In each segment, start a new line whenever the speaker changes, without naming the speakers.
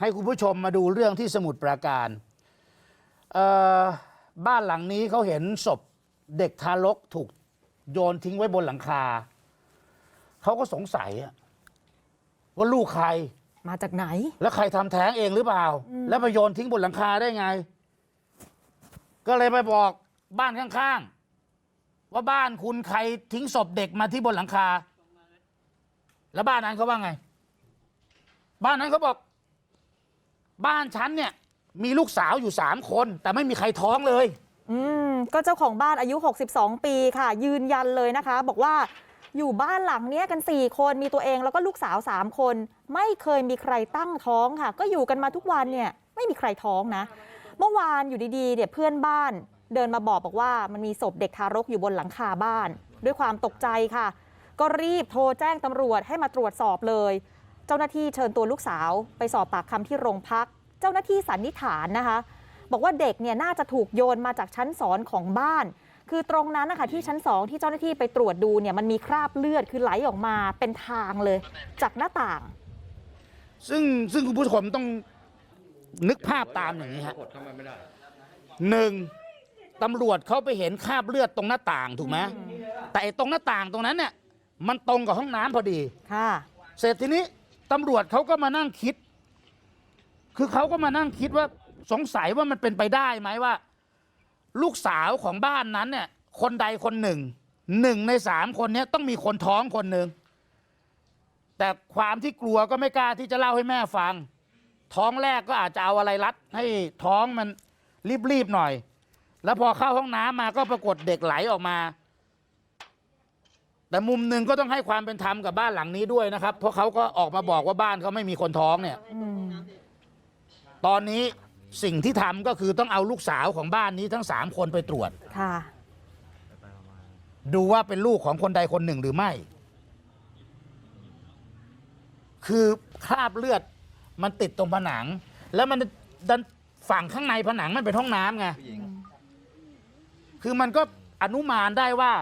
ให้คุณผู้ชมมาดูเรื่องที่สมุทรปราการเอ่อบ้านหลังนี้เขาเห็นศพเด็กทารกถูกโยนทิ้งไว้บนหลังคา เขาก็สงสัยอะว่าลูกใคร
มาจากไหน
แล้วใครทำแท้งเองหรือเปล่า แล้วไปโยนทิ้งบนหลังคาได้ไง ก็เลยไปบอกบ้านข้างๆ ว่าบ้านคุณใครทิ้งศพเด็กมาที่บนหลังคา แล้วบ้านนั้นเขาว่าไง บ้านนั้นเขาบอก บ้านฉันเนี่ยมีลูกสาวอยู่สามคน แต่ไม่มีใครท้องเลย
อืมก็เจ้าของบ้านอายุ 62 ปีค่ะ ยืนยันเลยนะคะ บอกว่าอยู่บ้านหลังเนี้ยกัน 4 คนมีตัวเองแล้วก็ลูกสาว 3 คน ไม่เคยมีใครตั้งท้องค่ะ ก็อยู่กันมาทุกวันเนี่ยไม่มีใครท้องนะ เมื่อวานอยู่ดีๆเนี่ยเพื่อนบ้านเดินมาบอกบอกว่ามันมีศพเด็กทารกอยู่บนหลังคาบ้าน ด้วยความตกใจค่ะ ก็รีบโทรแจ้งตำรวจให้มาตรวจสอบเลย เจ้าหน้าที่เชิญตัวลูกสาวไปสอบปากคำที่โรงพัก เจ้าหน้าที่สันนิษฐานนะคะ บอกว่าเด็กเนี่ยน่าจะถูกโยนมาจากชั้นสอนของบ้าน คือตรงนั้นนะคะที่ชั้นสองที่เจ้าหน้าที่ไปตรวจดูเนี่ยมันมีคราบเลือดคือไหลออกมาเป็นทางเลย จากหน้าต่าง
ซึ่งซึ่งคุณผู้ชมต้องนึกภาพตามอย่างนี้ฮะหนึ่งตำรวจเขาไปเห็นคราบเลือดตรงหน้าต่างถูกไหมแต่ไอ้ตรงหน้าต่างตรงนั้นเนี่ยมันตรงกับห้องน้ำพอดี
ค่ะ
เสร็จทีนี้ตำรวจเขาก็มานั่งคิด คือเขาก็มานั่งคิดว่าสงสัยว่ามันเป็นไปได้ไหมว่า ลูกสาวของบ้านนั้นเนี่ย คนใดคนหนึ่งหนึ่งในสามคนเนี้ยต้องมีคนท้องคนหนึ่งแต่ความที่กลัวก็ไม่กล้าที่จะเล่าให้แม่ฟัง ท้องแรกก็อาจจะเอาอะไรรัด ให้ท้องมันรีบๆหน่อย แล้วพอเข้าห้องน้ำมาก็ปรากฏเด็กไหลออกมา แต่มุมหนึ่งก็ต้องให้ความเป็นธรรมกับบ้านหลังนี้ด้วยนะครับ เพราะเขาก็ออกมาบอกว่าบ้านเขาไม่มีคนท้องเนี่ย
อืม
ตอนนี้สิ่งที่ทำก็คือต้องเอาลูกสาวของบ้านนี้ทั้งสามคนไปตรวจ
ค่ะ
ดูว่าเป็นลูกของคนใดคนหนึ่งหรือไม่ คือคราบเลือดมันติดตรงผนัง แล้วมันดันฝั่งข้างในผนังมันเป็นห้องน้ำไงคือมันก็อนุมานได้ว่า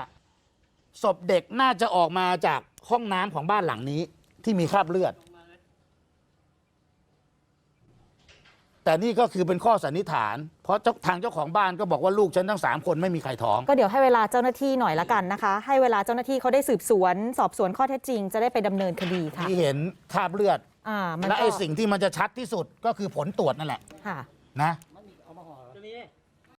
ศพเด็กน่าจะออกมาจากห้องน้ำของบ้านหลังนี้ ที่มีคราบเลือด แต่นี่ก็คือเป็นข้อสันนิษฐาน เพราะเจ้าทางเจ้าของบ้านก็บอกว่าลูกฉันทั้งสามคนไม่มีใครท้อง
ก็เดี๋ยวให้เวลาเจ้าหน้าที่หน่อยละกันนะคะ ให้เวลาเจ้าหน้าที่เขาได้สืบสวน สอบสวนข้อเท็จจริง จะได้ไปดำเนินคดีค่ะ
ที่เห็นคราบเลือด
อ่ามัน
และ
ก็
ไอ้สิ่งที่มันจะชัดที่สุดก็คือผลตรวจนั่นแหละ
ค่ะ
นะ